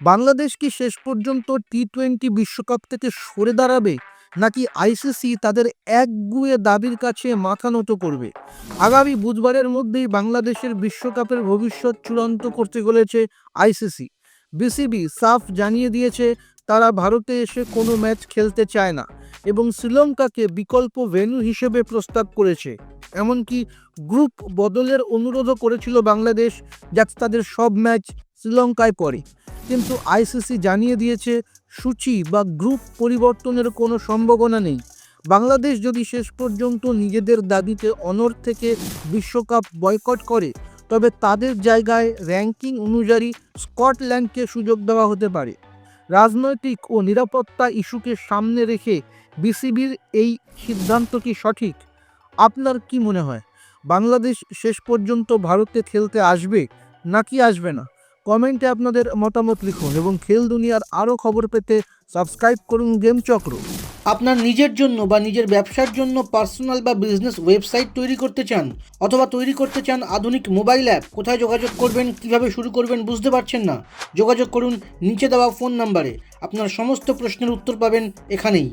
বাংলাদেশ কি শেষ পর্যন্ত টি টোয়েন্টি বিশ্বকাপ থেকে সরে দাঁড়াবে, নাকি আইসিসি তাদের একগুয়ে দাবির কাছে মাথা নত করবে? আগামী বুধবারের মধ্যেই বাংলাদেশের বিশ্বকাপের ভবিষ্যৎ চূড়ান্ত করতে চলেছে আইসিসি বিসিবি সাফ জানিয়ে দিয়েছে, তারা ভারতে এসে কোনো ম্যাচ খেলতে চায় না এবং শ্রীলঙ্কাকে বিকল্প ভেন্যু হিসেবে প্রস্তাব করেছে। এমনকি গ্রুপ বদলের অনুরোধও করেছিল বাংলাদেশ, যাতে তাদের সব ম্যাচ শ্রীলঙ্কায় পড়ে। কিন্তু আইসিসি জানিয়ে দিয়েছে, সূচি বা গ্রুপ পরিবর্তনের কোনো সম্ভাবনা নেই। বাংলাদেশ যদি শেষ পর্যন্ত নিজেদের দাবিতে অনর থেকে বিশ্বকাপ বয়কট করে, তবে তাদের জায়গায় র্যাঙ্কিং অনুযায়ী স্কটল্যান্ডকে সুযোগ দেওয়া হতে পারে। রাজনৈতিক ও নিরাপত্তা ইস্যুকে সামনে রেখে বিসিবির এই সিদ্ধান্ত কি সঠিক? আপনার কি মনে হয়, বাংলাদেশ শেষ পর্যন্ত ভারতে খেলতে আসবে নাকি আসবে না? কমেন্টে আপনাদের মতামত লিখুন এবং খেল দুনিয়ার আরও খবর পেতে সাবস্ক্রাইব করুন গেম চক্র। আপনার নিজের জন্য বা নিজের ব্যবসার জন্য পার্সোনাল বা বিজনেস ওয়েবসাইট তৈরি করতে চান অথবা তৈরি করতে চান আধুনিক মোবাইল অ্যাপ, কোথায় যোগাযোগ করবেন, কীভাবে শুরু করবেন বুঝতে পারছেন না? যোগাযোগ করুন নিচে দেওয়া ফোন নাম্বারে। আপনার সমস্ত প্রশ্নের উত্তর পাবেন এখানেই।